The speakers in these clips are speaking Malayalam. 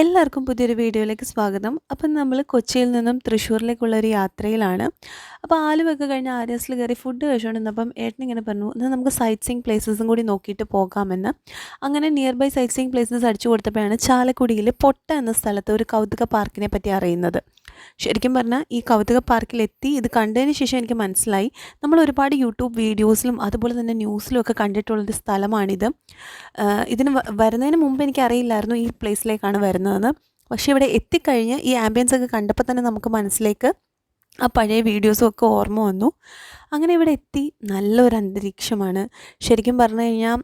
എല്ലാവർക്കും പുതിയൊരു വീഡിയോയിലേക്ക് സ്വാഗതം. അപ്പം നമ്മൾ കൊച്ചിയിൽ നിന്നും തൃശ്ശൂരിലേക്കുള്ള ഒരു യാത്രയിലാണ്. അപ്പോൾ ആലുവൊക്കെ കഴിഞ്ഞ് ആര്യസിൽ കയറി ഫുഡ് കഴിച്ചുകൊണ്ടിരുന്നപ്പം ഏട്ടനിങ്ങനെ പറഞ്ഞു എന്നാൽ നമുക്ക് സൈറ്റ് സീങ് പ്ലേസസും കൂടി നോക്കിയിട്ട് പോകാമെന്ന്. അങ്ങനെ nearby sightseeing places അടിച്ചു കൊടുത്തപ്പോഴാണ് ചാലക്കുടിയിൽ പൊട്ട എന്ന സ്ഥലത്ത് ഒരു കൗതുക പാർക്കിനെ പറ്റി അറിയുന്നത്. ശരിക്കും പറഞ്ഞാൽ ഈ കൗതുക പാർക്കിലെത്തി ഇത് കണ്ടതിന് ശേഷം എനിക്ക് മനസ്സിലായി. നമ്മൾ ഒരുപാട് യൂട്യൂബ് വീഡിയോസിലും അതുപോലെ തന്നെ ന്യൂസിലും ഒക്കെ കണ്ടിട്ടുള്ളൊരു സ്ഥലമാണിത്. ആഹ് ഇതിന് വരുന്നതിന് മുമ്പ് എനിക്ക് അറിയില്ലായിരുന്നു ഈ പ്ലേസിലേക്കാണ് വരുന്നതെന്ന്. പക്ഷേ ഇവിടെ എത്തിക്കഴിഞ്ഞ് ഈ ആംബിയൻസ് ഒക്കെ കണ്ടപ്പോൾ തന്നെ നമുക്ക് മനസ്സിലേക്ക് ആ പഴയ വീഡിയോസും ഒക്കെ ഓർമ്മ വന്നു. അങ്ങനെ ഇവിടെ എത്തി. നല്ലൊരു അന്തരീക്ഷമാണ്. ശരിക്കും പറഞ്ഞു കഴിഞ്ഞാൽ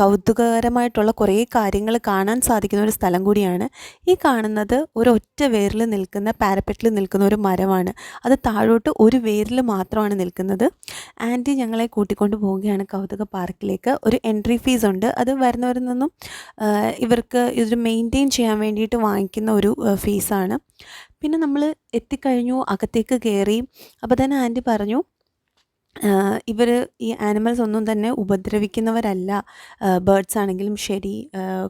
കൗതുകകരമായിട്ടുള്ള കുറേ കാര്യങ്ങൾ കാണാൻ സാധിക്കുന്ന ഒരു സ്ഥലം കൂടിയാണ്. ഈ കാണുന്നത് ഒരു ഒറ്റ വേരിൽ നിൽക്കുന്ന പാരപ്പെറ്റിൽ നിൽക്കുന്ന ഒരു മരമാണ്. അത് താഴോട്ട് ഒരു വേരിൽ മാത്രമാണ് നിൽക്കുന്നത്. ആന്റി ഞങ്ങളെ കൂട്ടിക്കൊണ്ട് പോവുകയാണ് കൗതുക പാർക്കിലേക്ക്. ഒരു എൻട്രി ഫീസ് ഉണ്ട്. അത് വരുന്നവരിൽ നിന്നും ഇവർക്ക് ഇത് മെയിന്റെയിൻ ചെയ്യാൻ വേണ്ടിയിട്ട് വാങ്ങിക്കുന്ന ഒരു ഫീസാണ്. പിന്നെ നമ്മൾ എത്തിക്കഴിഞ്ഞു അകത്തേക്ക് കയറി. അപ്പോൾ തന്നെ ആന്റി പറഞ്ഞു ഇവർ ഈ ആനിമൽസ് ഒന്നും തന്നെ ഉപദ്രവിക്കുന്നവരല്ല. ബേർഡ്സ് ആണെങ്കിലും ശരി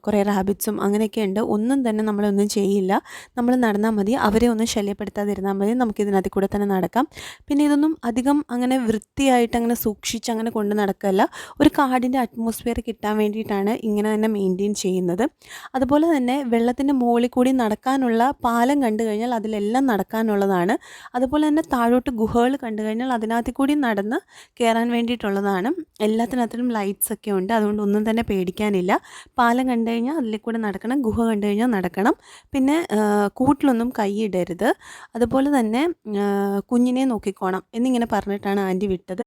കുറേ റാബിറ്റ്സും അങ്ങനെയൊക്കെ ഉണ്ട്. ഒന്നും തന്നെ നമ്മളൊന്നും ചെയ്യില്ല. നമ്മൾ നടന്നാൽ മതി. അവരെ ഒന്നും ശല്യപ്പെടുത്താതിരുന്നാൽ മതി. നമുക്ക് ഇതിനകത്ത് കൂടെ തന്നെ നടക്കാം. പിന്നെ ഇതൊന്നും അധികം അങ്ങനെ വൃത്തിയായിട്ട് അങ്ങനെ സൂക്ഷിച്ച് അങ്ങനെ കൊണ്ട് നടക്കല്ല. ഒരു കാടിന്റെ അറ്റ്മോസ്ഫിയർ കിട്ടാൻ വേണ്ടിയിട്ടാണ് ഇങ്ങനെ തന്നെ മെയിന്റെയിൻ ചെയ്യുന്നത്. അതുപോലെ തന്നെ വെള്ളത്തിന്റെ മുകളിൽ കൂടി നടക്കാനുള്ള പാലം കണ്ടു കഴിഞ്ഞാൽ അതിലെല്ലാം നടക്കാനുള്ളതാണ്. അതുപോലെ തന്നെ താഴോട്ട് ഗുഹകൾ കണ്ടു കഴിഞ്ഞാൽ അതിനകത്ത് കൂടി നടന്ന് കയറാൻ വേണ്ടിയിട്ടുള്ളതാണ്. എല്ലാത്തിനകത്തിനും ലൈറ്റ്സ് ഒക്കെ ഉണ്ട്. അതുകൊണ്ട് ഒന്നും തന്നെ പേടിക്കാനില്ല. പാലം കണ്ടു കഴിഞ്ഞാൽ അതിൽ കൂടെ നടക്കണം. ഗുഹ കണ്ടു കഴിഞ്ഞാൽ നടക്കണം. പിന്നെ കൂട്ടിലൊന്നും കൈയിടരുത് അതുപോലെ തന്നെ കുഞ്ഞിനെ നോക്കിക്കോണം എന്നിങ്ങനെ പറഞ്ഞിട്ടാണ് ആന്റി വിട്ടത്.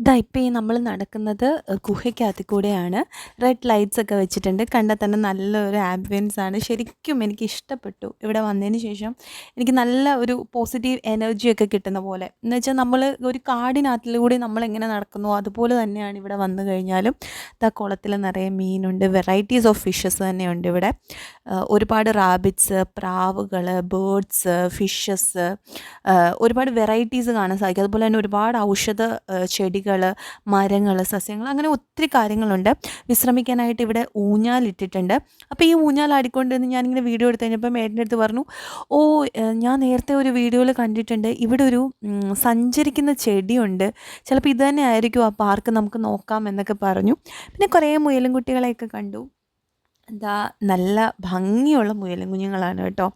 ഇതാ ഇപ്പോൾ ഈ നമ്മൾ നടക്കുന്നത് ഗുഹയ്ക്കകത്ത് കൂടെയാണ് റെഡ് ലൈറ്റ്സ് ഒക്കെ വെച്ചിട്ടുണ്ട്. കണ്ടാൽ തന്നെ നല്ലൊരു ആംബിയൻസ് ആണ്. ശരിക്കും എനിക്ക് ഇഷ്ടപ്പെട്ടു. ഇവിടെ വന്നതിന് ശേഷം എനിക്ക് നല്ല ഒരു പോസിറ്റീവ് എനർജി ഒക്കെ കിട്ടുന്ന പോലെ. എന്ന് വെച്ചാൽ നമ്മൾ ഒരു കാടിനകത്തിലൂടെ നമ്മൾ എങ്ങനെ നടക്കുന്നു അതുപോലെ തന്നെയാണ് ഇവിടെ വന്നു കഴിഞ്ഞാലും ഇതാ കുളത്തിൽ നിറയെ മീനുണ്ട്. വെറൈറ്റീസ് ഓഫ് ഫിഷസ് തന്നെയുണ്ട് ഇവിടെ. ഒരുപാട് റാബിറ്റ്സ് പ്രാവുകൾ ബേർഡ്സ് ഫിഷസ് ഒരുപാട് വെറൈറ്റീസ് കാണാൻ സാധിക്കും. അതുപോലെ തന്നെ ഒരുപാട് ഔഷധ ചെടികൾ മരങ്ങൾ സസ്യങ്ങൾ അങ്ങനെ ഒത്തിരി കാര്യങ്ങളുണ്ട്. വിശ്രമിക്കാനായിട്ട് ഇവിടെ ഊഞ്ഞാലിട്ടിട്ടുണ്ട് അപ്പോൾ ഈ ഊഞ്ഞാലാടിക്കൊണ്ടിരുന്ന് ഞാനിങ്ങനെ വീഡിയോ എടുത്ത് കഴിഞ്ഞപ്പോൾ മേടിന്റെ അടുത്ത് പറഞ്ഞു ഓ ഞാൻ നേരത്തെ ഒരു വീഡിയോയിൽ കണ്ടിട്ടുണ്ട്. ഇവിടെ ഒരു സഞ്ചരിക്കുന്ന ചെടിയുണ്ട്. ചിലപ്പോൾ ഇത് തന്നെ ആയിരിക്കും ആ പാർക്ക് നമുക്ക് നോക്കാം എന്നൊക്കെ പറഞ്ഞു. പിന്നെ കുറേ മുയലും കുട്ടികളെയൊക്കെ കണ്ടു. എന്താ നല്ല ഭംഗിയുള്ള മുയലും കുഞ്ഞുങ്ങളാണ് കേട്ടോ.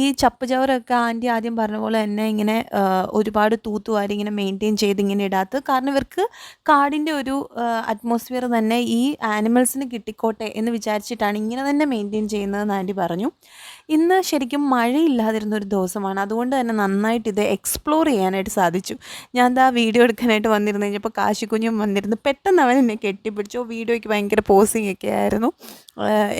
ഈ ചപ്പ് ചവറൊക്കെ ആന്റി ആദ്യം പറഞ്ഞ പോലെ തന്നെ ഇങ്ങനെ ഒരുപാട് തൂത്തുവാരി ഇങ്ങനെ മെയിന്റെയിൻ ചെയ്ത് ഇങ്ങനെ ഇടാത്തത് കാരണം ഇവർക്ക് കാടിന്റെ ഒരു അറ്റ്മോസ്ഫിയർ തന്നെ ഈ ആനിമൽസിന് കിട്ടിക്കോട്ടെ എന്ന് വിചാരിച്ചിട്ടാണ് ഇങ്ങനെ തന്നെ മെയിന്റെയിൻ ചെയ്യുന്നതെന്ന് ആന്റി പറഞ്ഞു. ഇന്ന് ശരിക്കും മഴയില്ലാതിരുന്ന ഒരു ദിവസമാണ്. അതുകൊണ്ട് തന്നെ നന്നായിട്ട് ഇത് എക്സ്പ്ലോർ ചെയ്യാനായിട്ട് സാധിച്ചു. ഞാൻ എന്താ വീഡിയോ എടുക്കാനായിട്ട് വന്നിരുന്നു. കഴിഞ്ഞപ്പോൾ കാശിക്കുഞ്ഞും വന്നിരുന്നു. പെട്ടെന്ന് അവൻ എന്നെ കെട്ടിപ്പിടിച്ചു. വീഡിയോയ്ക്ക് ഭയങ്കര പോസിങ് ഒക്കെ ആയിരുന്നു.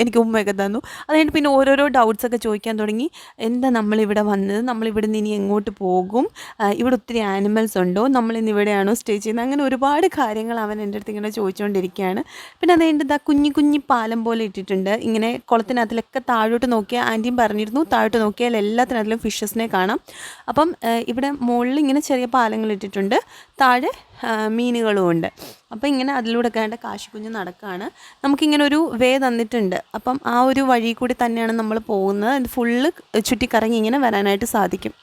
എനിക്ക് ഉമ്മയൊക്കെ തന്നു. അതുകൊണ്ട് പിന്നെ ഓരോരോ ഡൗട്ട്സൊക്കെ ചോദിക്കാൻ തുടങ്ങി. എന്താ നമ്മളിവിടെ വന്നത്? നമ്മളിവിടെ നിന്ന് ഇനി എങ്ങോട്ട് പോകും? ഇവിടെ ഒത്തിരി ആനിമൽസ് ഉണ്ടോ? നമ്മളിന്ന് ഇവിടെയാണോ സ്റ്റേ ചെയ്യുന്നത്? അങ്ങനെ ഒരുപാട് കാര്യങ്ങൾ അവൻ എന്റെ അടുത്ത് ഇങ്ങനെ ചോദിച്ചുകൊണ്ടിരിക്കുകയാണ്. പിന്നെ അതുകൊണ്ട് ഇതാ കുഞ്ഞി കുഞ്ഞി പാലം പോലെ ഇട്ടിട്ടുണ്ട്. ഇങ്ങനെ കുളത്തിനകത്തിലൊക്കെ താഴോട്ട് നോക്കിയാൽ ആന്റിയും പറഞ്ഞിരുന്നു. താഴോട്ട് നോക്കിയാൽ എല്ലാത്തിനകത്തിലും ഫിഷസിനെ കാണാം. അപ്പം ഇവിടെ മുകളിൽ ഇങ്ങനെ ചെറിയ പാലങ്ങൾ ഇട്ടിട്ടുണ്ട്. താഴെ മീനുകളും ഉണ്ട്. അപ്പം ഇങ്ങനെ അതിലൂടെ കണ്ട കാശിക്കുഞ്ഞ് നടക്കുകയാണ് നമുക്കിങ്ങനെ ഒരു വേ തന്നിട്ടുണ്ട്. അപ്പം ആ ഒരു വഴി കൂടി തന്നെയാണ് നമ്മൾ പോകുന്നത്. ഫുള്ള് ചുറ്റിക്കറങ്ങി ഇങ്ങനെ വരാനായിട്ട് സാധിക്കും.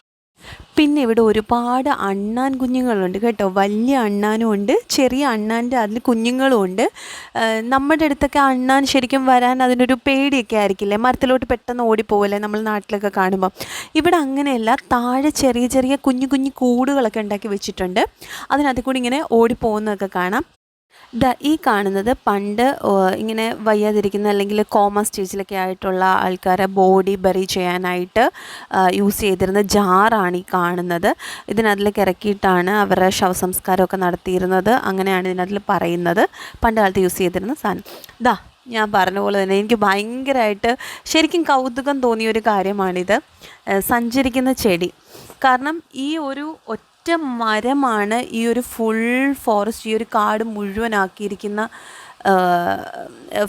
പിന്നെ ഇവിടെ ഒരുപാട് അണ്ണാൻ കുഞ്ഞുങ്ങളുണ്ട് കേട്ടോ. വലിയ അണ്ണാനും ഉണ്ട് ചെറിയ അണ്ണാന്റെ അതിൽ കുഞ്ഞുങ്ങളും ഉണ്ട്. നമ്മുടെ അടുത്തൊക്കെ അണ്ണാൻ ശരിക്കും വരാൻ അതിനൊരു പേടിയൊക്കെ ആയിരിക്കില്ലേ? മരത്തിലോട്ട് പെട്ടെന്ന് ഓടിപ്പോവല്ലേ നമ്മൾ നാട്ടിലൊക്കെ കാണുമ്പോൾ ഇവിടെ അങ്ങനെയല്ല താഴെ ചെറിയ ചെറിയ കുഞ്ഞു കുഞ്ഞു കൂടുകളൊക്കെ ഉണ്ടാക്കി വെച്ചിട്ടുണ്ട്. അതിനകത്ത് കൂടി ഇങ്ങനെ ഓടിപ്പോകുന്നതൊക്കെ കാണാം. ഈ കാണുന്നത് പണ്ട് ഇങ്ങനെ വയ്യാതിരിക്കുന്ന അല്ലെങ്കിൽ കോമ സ്റ്റേജിലൊക്കെ ആയിട്ടുള്ള ആൾക്കാരെ ബോഡി ബറി ചെയ്യാനായിട്ട് യൂസ് ചെയ്തിരുന്ന ജാറാണ് ഈ കാണുന്നത്. ഇതിനകത്തിലേക്ക് ഇറക്കിയിട്ടാണ് അവരുടെ ശവസംസ്കാരമൊക്കെ നടത്തിയിരുന്നത്. അങ്ങനെയാണ് ഇതിനകത്തിൽ പറയുന്നത്. പണ്ട് കാലത്ത് യൂസ് ചെയ്തിരുന്ന സാധനം. ദാ ഞാൻ പറഞ്ഞ പോലെ തന്നെ എനിക്ക് ഭയങ്കരമായിട്ട് ശരിക്കും കൗതുകം തോന്നിയ ഒരു കാര്യമാണിത്. സഞ്ചരിക്കുന്ന ചെടി. കാരണം ഈ ഒരു ഒറ്റ മരമാണ് ഈ ഒരു ഫുൾ ഫോറസ്റ്റ് ഈ ഒരു കാട് മുഴുവനാക്കിയിരിക്കുന്ന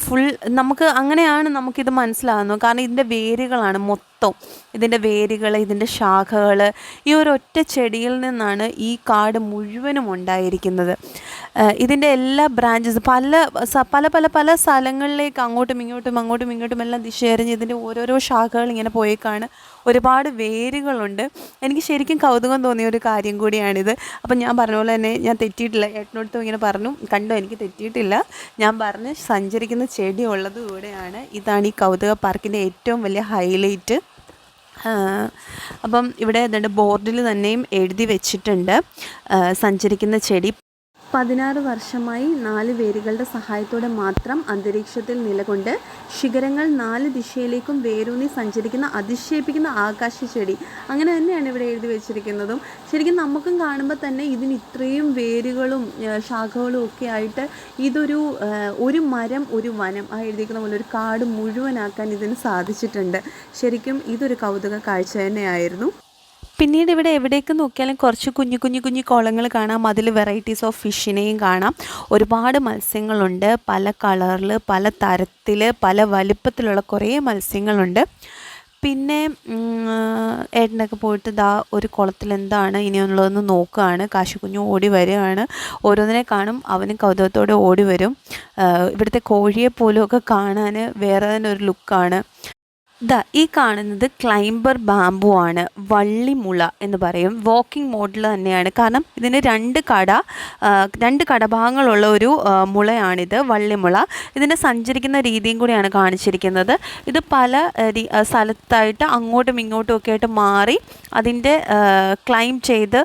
ഫുൾ നമുക്ക് അങ്ങനെയാണ് നമുക്കിത് മനസ്സിലാകുന്നത് കാരണം ഇതിന്റെ വേരുകളാണ് മൊത്തം. ഇതിന്റെ വേരുകൾ ഇതിന്റെ ശാഖകൾ ഈ ഒരു ഒറ്റ ചെടിയിൽ നിന്നാണ് ഈ കാട് മുഴുവനും ഉണ്ടായിരിക്കുന്നത്. ഇതിന്റെ എല്ലാ ബ്രാഞ്ചസ് പല പല പല പല സ്ഥലങ്ങളിലേക്ക് അങ്ങോട്ടും ഇങ്ങോട്ടും അങ്ങോട്ടും ഇങ്ങോട്ടും എല്ലാം ദിശയെറിഞ്ഞ് ഇതിന്റെ ഓരോരോ ശാഖകൾ ഇങ്ങനെ പോയേക്കാണ്. ഒരുപാട് വേരുകളുണ്ട്. എനിക്ക് ശരിക്കും കൗതുകം തോന്നിയ ഒരു കാര്യം കൂടിയാണിത്. അപ്പം ഞാൻ പറഞ്ഞ പോലെ തന്നെ ഞാൻ തെറ്റിയിട്ടില്ല. ഏട്ടനോടത്തും ഇങ്ങനെ പറഞ്ഞു. കണ്ടോ എനിക്ക് തെറ്റിയിട്ടില്ല. ഞാൻ പറഞ്ഞ് സഞ്ചരിക്കുന്ന ചെടി ഉള്ളത് കൂടെയാണ് ഇതാണ് ഈ കൗതുക പാർക്കിന്റെ ഏറ്റവും വലിയ ഹൈലൈറ്റ്. അപ്പം ഇവിടെ ബോർഡിൽ തന്നെയും എഴുതി വെച്ചിട്ടുണ്ട്. സഞ്ചരിക്കുന്ന ചെടി. പതിനാറ് വർഷമായി നാല് വേരുകളുടെ സഹായത്തോടെ മാത്രം അന്തരീക്ഷത്തിൽ നിലകൊണ്ട് ശിഖരങ്ങൾ നാല് ദിശയിലേക്കും വേരൂന്നി സഞ്ചരിക്കുന്ന അതിശയിപ്പിക്കുന്ന ആകാശ ചെടി. അങ്ങനെ തന്നെയാണ് ഇവിടെ എഴുതി വെച്ചിരിക്കുന്നതും. ശരിക്കും നമുക്കും കാണുമ്പോൾ തന്നെ ഇതിന് ഇത്രയും വേരുകളും ശാഖകളും ഒക്കെ ആയിട്ട് ഇതൊരു ഒരു മരം ഒരു വനം ആ എഴുതിയിരിക്കുന്ന പോലെ ഒരു കാട് മുഴുവനാക്കാൻ ഇതിന് സാധിച്ചിട്ടുണ്ട്. ശരിക്കും ഇതൊരു കൗതുക കാഴ്ച തന്നെയായിരുന്നു. പിന്നീട് ഇവിടെ എവിടേക്ക് നോക്കിയാലും കുറച്ച് കുഞ്ഞു കുഞ്ഞു കുഞ്ഞു കുളങ്ങൾ കാണാം. അതിൽ വെറൈറ്റീസ് ഓഫ് ഫിഷിനെയും കാണാം. ഒരുപാട് മത്സ്യങ്ങളുണ്ട്. പല കളറിൽ പല തരത്തിൽ പല വലുപ്പത്തിലുള്ള കുറേ മത്സ്യങ്ങളുണ്ട്. പിന്നെ ഏട്ടനൊക്കെ പോയിട്ട് ദാ ഒരു കുളത്തിൽ എന്താണ് ഇനിയുള്ളതെന്ന് നോക്കുകയാണ്. കാശിക്കുഞ്ഞു ഓടി വരികയാണ്. ഓരോന്നിനെ കാണും. അവനും കൗതുകത്തോടെ ഓടി വരും. ഇവിടുത്തെ കോഴിയെ പോലും ഒക്കെ കാണാൻ വേറെ തന്നെ ഒരു ലുക്കാണ് ദാ ഈ കാണുന്നത് ക്ലൈംബർ ബാമ്പു ആണ് വള്ളിമുള എന്ന് പറയും. വാക്കിംഗ് മോഡിൽ തന്നെയാണ്. കാരണം ഇതിന് രണ്ട് കട രണ്ട് കടഭാഗങ്ങളുള്ള ഒരു മുളയാണിത് വള്ളിമുള. ഇതിനെ സഞ്ചരിക്കുന്ന രീതിയും കൂടിയാണ് കാണിച്ചിരിക്കുന്നത്. ഇത് പല സ്ഥലത്തായിട്ട് അങ്ങോട്ടും ഇങ്ങോട്ടും ഒക്കെ ആയിട്ട് മാറി അതിന്റെ ക്ലൈം ചെയ്ത്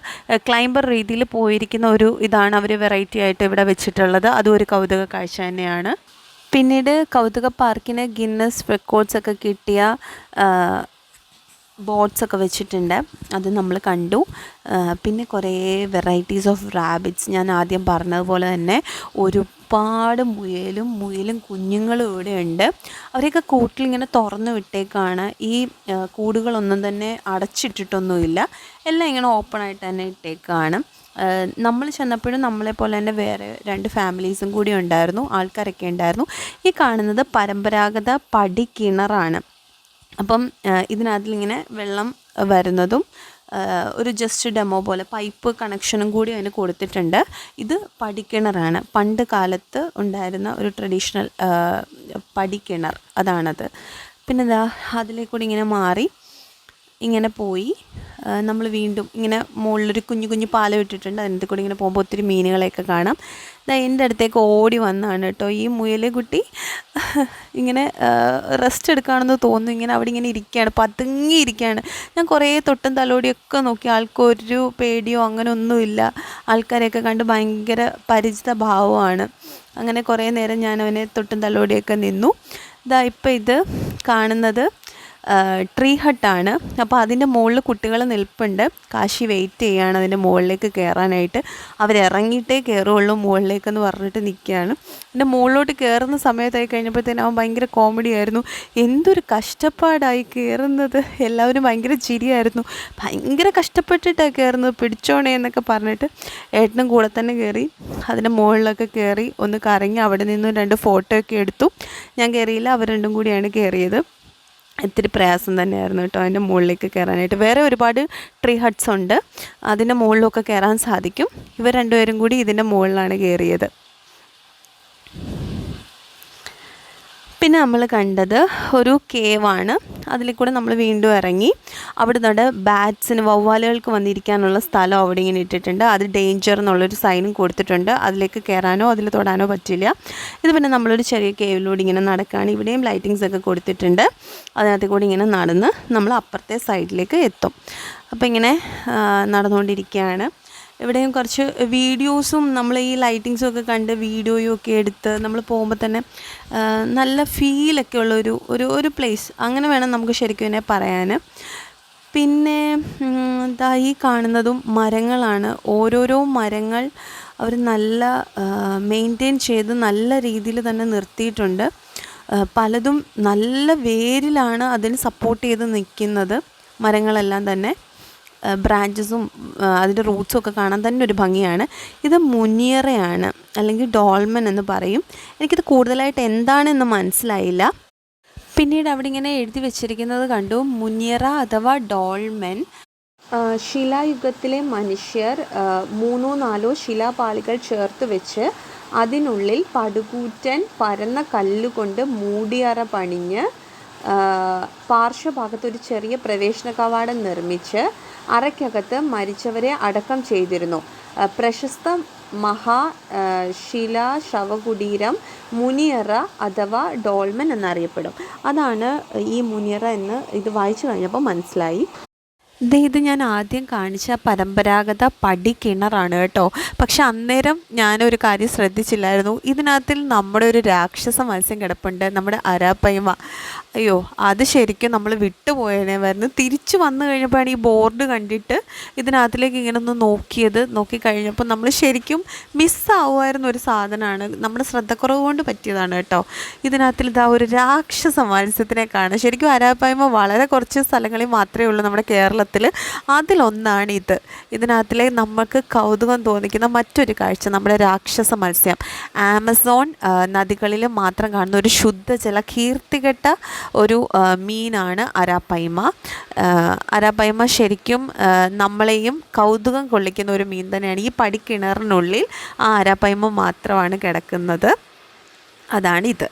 ക്ലൈംബർ രീതിയിൽ പോയിരിക്കുന്ന ഒരു ഇതാണ് അവർ വെറൈറ്റി ആയിട്ട് ഇവിടെ വെച്ചിട്ടുള്ളത്. അതും ഒരു കൗതുക കാഴ്ച തന്നെയാണ്. പിന്നീട് കൗതുക പാർക്കിന് ഗിന്നസ് റെക്കോർഡ്സ് ഒക്കെ കിട്ടിയ ബോട്ട്സ് ഒക്കെ വെച്ചിട്ടുണ്ട്. അത് നമ്മൾ കണ്ടു. പിന്നെ കുറേ വെറൈറ്റീസ് ഓഫ് റാബിറ്റ്സ് ഞാൻ ആദ്യം പറഞ്ഞതുപോലെ തന്നെ ഒരുപാട് മുയലും മുയലും കുഞ്ഞുങ്ങളും ഇവിടെ ഉണ്ട്. അവരെയൊക്കെ കൂട്ടിലിങ്ങനെ തുറന്നു വിട്ടേക്കാണ്. ഈ കൂടുകളൊന്നും തന്നെ അടച്ചിട്ടിട്ടൊന്നുമില്ല. എല്ലാം ഇങ്ങനെ ഓപ്പണായിട്ട് തന്നെ ഇട്ടേക്കാണ്. നമ്മൾ ചെന്നപ്പോഴും നമ്മളെ പോലെ തന്നെ വേറെ രണ്ട് ഫാമിലീസും കൂടി ഉണ്ടായിരുന്നു ആൾക്കാരൊക്കെ ഉണ്ടായിരുന്നു. ഈ കാണുന്നത് പരമ്പരാഗത പടിക്കിണറാണ്. അപ്പം ഇതിനകത്തിലിങ്ങനെ വെള്ളം വരുന്നതും ഒരു ജസ്റ്റ് ഡെമോ പോലെ പൈപ്പ് കണക്ഷനും കൂടി അതിന് കൊടുത്തിട്ടുണ്ട്. ഇത് പടിക്കിണറാണ്. പണ്ട് കാലത്ത് ഉണ്ടായിരുന്ന ഒരു ട്രഡീഷണൽ പടിക്കിണർ അതാണത്. പിന്നെന്താ അതിലേക്കൂടി ഇങ്ങനെ മാറി ഇങ്ങനെ പോയി നമ്മൾ വീണ്ടും ഇങ്ങനെ മുകളിലൊരു കുഞ്ഞു കുഞ്ഞു പാലം ഇട്ടിട്ടുണ്ട്. അതിനകത്ത് കൂടി ഇങ്ങനെ പോകുമ്പോൾ ഒത്തിരി മീനുകളെയൊക്കെ കാണാം. എന്റെ അടുത്തേക്ക് ഓടി വന്നാണ് കേട്ടോ. ഈ മുയലെ കുട്ടി ഇങ്ങനെ റെസ്റ്റ് എടുക്കുകയാണെന്ന് തോന്നുന്നു. ഇങ്ങനെ അവിടെ ഇങ്ങനെ ഇരിക്കുകയാണ്. പതുങ്ങി ഇരിക്കുകയാണ്. ഞാൻ കുറേ തൊട്ടും തലോടിയൊക്കെ നോക്കി. ആൾക്കൊരു പേടിയോ അങ്ങനെ ഒന്നുമില്ല. ആൾക്കാരെയൊക്കെ കണ്ട് ഭയങ്കര പരിചിത ഭാവമാണ്. അങ്ങനെ കുറേ നേരം ഞാൻ അവനെ തൊട്ടും തലോടിയൊക്കെ നിന്നു. ഇതാ ഇപ്പം ഇത് കാണുന്നത് ട്രീ ഹട്ടാണ് അപ്പോൾ അതിന്റെ മുകളിൽ കുട്ടികൾ നിൽപ്പുണ്ട്. കാശി വെയിറ്റ് ചെയ്യുകയാണ് അതിന്റെ മുകളിലേക്ക് കയറാനായിട്ട് അവരിറങ്ങിയിട്ടേ കയറുള്ളൂ മുകളിലേക്കെന്ന് പറഞ്ഞിട്ട് നിൽക്കുകയാണ്. എന്റെ മുകളിലോട്ട് കയറുന്ന സമയത്തായി കഴിഞ്ഞപ്പോഴത്തേനും അവൻ ഭയങ്കര കോമഡി ആയിരുന്നു. എന്തൊരു കഷ്ടപ്പാടായി കയറുന്നത് എല്ലാവരും ഭയങ്കര ചിരിയായിരുന്നു. ഭയങ്കര കഷ്ടപ്പെട്ടിട്ടാണ് കയറുന്നത് പിടിച്ചോണേ എന്നൊക്കെ പറഞ്ഞിട്ട് ഏട്ടനും കൂടെ തന്നെ കയറി അതിന്റെ മുകളിലൊക്കെ കയറി ഒന്ന് കറങ്ങി അവിടെ നിന്നും രണ്ട് ഫോട്ടോ ഒക്കെ എടുത്തു. ഞാൻ കയറിയില്ല അവർ രണ്ടും കൂടിയാണ് കയറിയത് ഇത്തിരി പ്രയാസം തന്നെയായിരുന്നു കേട്ടോ അതിന്റെ മുകളിലേക്ക് കയറാനായിട്ട്. വേറെ ഒരുപാട് ട്രീ ഹട്ട്സ് ഉണ്ട്. അതിന്റെ മുകളിലൊക്കെ കയറാൻ സാധിക്കും. ഇവർ രണ്ടുപേരും കൂടി ഇതിന്റെ മുകളിലാണ് കയറിയത്. പിന്നെ നമ്മൾ കണ്ടത് ഒരു കേവാണ് അതിൽ കൂടെ നമ്മൾ വീണ്ടും ഇറങ്ങി. അവിടെ നിന്നോട് ബാറ്റ്സിന് വവ്വാലുകൾക്ക് വന്നിരിക്കാനുള്ള സ്ഥലം അവിടെ ഇങ്ങനെ ഇട്ടിട്ടുണ്ട്. അത് ഡേഞ്ചർ എന്നുള്ളൊരു സൈനും കൊടുത്തിട്ടുണ്ട്. അതിലേക്ക് കയറാനോ അതിൽ തൊടാനോ പറ്റില്ല. ഇത് പിന്നെ നമ്മളൊരു ചെറിയ കേവിലൂടെ ഇങ്ങനെ നടക്കുകയാണ് ഇവിടെയും ലൈറ്റിങ്സ് ഒക്കെ കൊടുത്തിട്ടുണ്ട്. അതിനകത്ത് കൂടി ഇങ്ങനെ നടന്ന് നമ്മൾ അപ്പുറത്തെ സൈഡിലേക്ക് എത്തും. അപ്പോൾ ഇങ്ങനെ നടന്നുകൊണ്ടിരിക്കുകയാണ്. ഇവിടെയും കുറച്ച് വീഡിയോസും നമ്മൾ ഈ ലൈറ്റിങ്സും ഒക്കെ കണ്ട് വീഡിയോയും ഒക്കെ എടുത്ത് നമ്മൾ പോകുമ്പോൾ തന്നെ നല്ല ഫീലൊക്കെ ഉള്ള ഒരു ഒരു പ്ലേസ് അങ്ങനെ വേണം നമുക്ക് ശരിക്കും ഇതിനെ പറയാൻ. പിന്നെ ഇതാ ഈ കാണുന്നതും മരങ്ങളാണ്. ഓരോരോ മരങ്ങൾ അവർ നല്ല മെയിന്റെയിൻ ചെയ്ത് നല്ല രീതിയിൽ തന്നെ നിർത്തിയിട്ടുണ്ട്. പലതും നല്ല വേരിലാണ് അതിന് സപ്പോർട്ട് ചെയ്ത് നിൽക്കുന്നത് മരങ്ങളെല്ലാം തന്നെ. ബ്രാഞ്ചസും അതിന്റെ റൂട്ട്സും ഒക്കെ കാണാൻ തന്നെ ഒരു ഭംഗിയാണ്. ഇത് മുനിയറയാണ് അല്ലെങ്കിൽ ഡോൾമൻ എന്ന് പറയും. എനിക്കിത് കൂടുതലായിട്ട് എന്താണെന്ന് മനസ്സിലായില്ല. പിന്നീട് അവിടെ ഇങ്ങനെ എഴുതി വെച്ചിരിക്കുന്നത് കണ്ടു മുനിയറ അഥവാ ഡോൾമെൻ ശിലായുഗത്തിലെ മനുഷ്യർ മൂന്നോ നാലോ ശിലാപാളികൾ ചേർത്ത് വെച്ച് അതിനുള്ളിൽ പടുകൂറ്റൻ പരന്ന കല്ലുകൊണ്ട് മൂടിയറ പണിഞ്ഞ് പാർശ്വഭാഗത്ത് ഒരു ചെറിയ പ്രവേശന കവാടം നിർമ്മിച്ച് അറയ്ക്കകത്ത് മരിച്ചവരെ അടക്കം ചെയ്തിരുന്നു. പ്രശസ്ത മഹാ ശില ശവകുടീരം മുനിയറ അഥവാ ഡോൾമൻ എന്നറിയപ്പെടും. അതാണ് ഈ മുനിയറ എന്ന് ഇത് വായിച്ചു കഴിഞ്ഞപ്പോൾ മനസ്സിലായി. ഇത് ഞാൻ ആദ്യം കാണിച്ച പരമ്പരാഗത പടി കിണറാണ് കേട്ടോ. പക്ഷെ അന്നേരം ഞാനൊരു കാര്യം ശ്രദ്ധിച്ചില്ലായിരുന്നു. ഇതിനകത്തിൽ നമ്മുടെ ഒരു രാക്ഷസ മത്സ്യം കിടപ്പുണ്ട് നമ്മുടെ അരാപ്പയ്മ അയ്യോ അത് ശരിക്കും നമ്മൾ വിട്ടുപോയതിനെ വരുന്നു. തിരിച്ചു വന്നു കഴിഞ്ഞപ്പോഴാണ് ഈ ബോർഡ് കണ്ടിട്ട് ഇതിനകത്തിലേക്ക് ഇങ്ങനെ ഒന്ന് നോക്കിയത്. നോക്കി കഴിഞ്ഞപ്പോൾ നമ്മൾ ശരിക്കും മിസ്സാവുമായിരുന്ന ഒരു സാധനമാണ്. നമ്മുടെ ശ്രദ്ധക്കുറവ് കൊണ്ട് പറ്റിയതാണ് കേട്ടോ. ഇതിനകത്തിൽ ഇതാ ഒരു രാക്ഷസ മത്സ്യത്തിനെ കാണാം. ശരിക്കും അരാപ്പായ്മ വളരെ കുറച്ച് സ്ഥലങ്ങളിൽ മാത്രമേ ഉള്ളൂ നമ്മുടെ കേരളത്തിൽ. അതിലൊന്നാണ് ഇത്. ഇതിനകത്തിലെ നമുക്ക് കൗതുകം തോന്നിക്കുന്ന മറ്റൊരു കാഴ്ച നമ്മുടെ രാക്ഷസ മത്സ്യം. ആമസോൺ നദികളിൽ മാത്രം കാണുന്ന ഒരു ശുദ്ധജല കീർത്തികെട്ട ഒരു മീനാണ് അരാപ്പൈമ. അരാപ്പൈമ ശരിക്കും നമ്മളെയും കൗതുകം കൊള്ളിക്കുന്ന ഒരു മീൻ തന്നെയാണ്. ഈ പടിക്കിണറിനുള്ളിൽ ആ അരാപ്പൈമ മാത്രമാണ് കിടക്കുന്നത്. അതാണിത്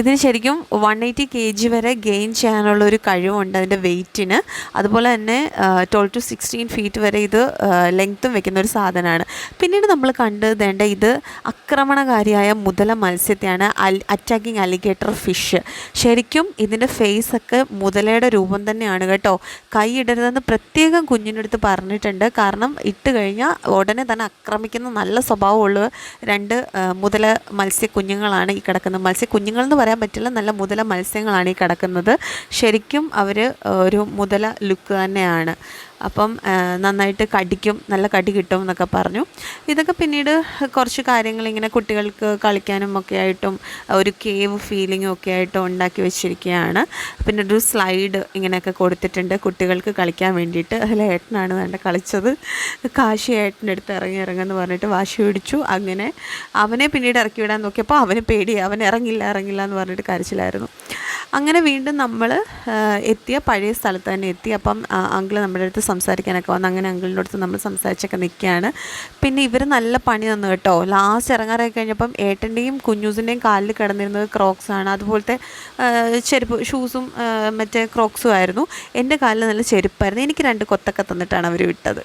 ഇതിന് ശരിക്കും വൺ എയ്റ്റി കെ ജി വരെ ഗെയിൻ ചെയ്യാനുള്ള ഒരു കഴിവുണ്ട് അതിന്റെ വെയ്റ്റിന് അതുപോലെ തന്നെ ട്വൽവ് ടു സിക്സ്റ്റീൻ ഫീറ്റ് വരെ ഇത് ലെങ്ത്തും വെക്കുന്ന ഒരു സാധനമാണ്. പിന്നീട് നമ്മൾ കണ്ടത് വേണ്ട ഇത് ആക്രമണകാരിയായ മുതല മത്സ്യത്തെയാണ് അൽ അറ്റാക്കിങ് അലിഗേറ്റർ ഫിഷ് ശരിക്കും ഇതിന്റെ ഒക്കെ മുതലയുടെ രൂപം തന്നെയാണ് കേട്ടോ. കൈ ഇടരുതെന്ന് പ്രത്യേകം കുഞ്ഞിനടുത്ത് പറഞ്ഞിട്ടുണ്ട്. കാരണം ഇട്ട് കഴിഞ്ഞാൽ ഉടനെ തന്നെ ആക്രമിക്കുന്ന നല്ല സ്വഭാവമുള്ള രണ്ട് മുതല മത്സ്യ കുഞ്ഞുങ്ങളാണ് ഈ കിടക്കുന്നത് മത്സ്യ കുഞ്ഞുങ്ങൾ എന്ന് പറയാൻ പറ്റില്ല. നല്ല മുതല മത്സ്യങ്ങളാണ് ഈ കിടക്കുന്നത്. ശരിക്കും അവർ ഒരു മുതല ലുക്ക് തന്നെയാണ്. അപ്പം നന്നായിട്ട് കടിക്കും നല്ല കടി കിട്ടും എന്നൊക്കെ പറഞ്ഞു. ഇതൊക്കെ പിന്നീട് കുറച്ച് കാര്യങ്ങൾ ഇങ്ങനെ കുട്ടികൾക്ക് കളിക്കാനും ഒക്കെ ആയിട്ടും ഒരു കേവ് ഫീലിംഗും ഒക്കെ ആയിട്ടും ഉണ്ടാക്കി വെച്ചിരിക്കുകയാണ്. പിന്നെ ഒരു സ്ലൈഡ് ഇങ്ങനെയൊക്കെ കൊടുത്തിട്ടുണ്ട് കുട്ടികൾക്ക് കളിക്കാൻ വേണ്ടിയിട്ട്. അതിൽ ഏട്ടനാണ് വേണ്ട കളിച്ചത്. കാശി ഏട്ടന്റെ അടുത്ത് ഇറങ്ങി ഇറങ്ങുമെന്ന് പറഞ്ഞിട്ട് വാശി പിടിച്ചു. അങ്ങനെ അവനെ പിന്നീട് ഇറക്കി വിടാൻ നോക്കിയപ്പോൾ അവന് പേടി അവൻ ഇറങ്ങില്ല ഇറങ്ങില്ല എന്ന് പറഞ്ഞിട്ട് കരച്ചിലായിരുന്നു. അങ്ങനെ വീണ്ടും നമ്മൾ എത്തിയ പഴയ സ്ഥലത്ത് തന്നെ എത്തി. അപ്പം അങ്കിൾ നമ്മുടെ അടുത്ത് സംസാരിക്കാനൊക്കെ വന്ന് അങ്ങനെ അങ്കിളിന്റെ അടുത്ത് നമ്മൾ സംസാരിച്ചൊക്കെ നിൽക്കുകയാണ് പിന്നെ ഇവർ നല്ല പണി തന്നു കേട്ടോ. ലാസ്റ്റ് ഇറങ്ങാറായി കഴിഞ്ഞപ്പം ഏട്ടന്റെയും കുഞ്ഞൂസിന്റെയും കാലിൽ കിടന്നിരുന്നത് ക്രോക്സ് ആണ്. അതുപോലത്തെ ചെരുപ്പ് ഷൂസും മറ്റേ ക്രോക്സും ആയിരുന്നു. എന്റെ കാലിൽ നല്ല ചെരുപ്പായിരുന്നു. എനിക്ക് രണ്ട് കൊത്തൊക്കെ തന്നിട്ടാണ് അവർ വിട്ടത്.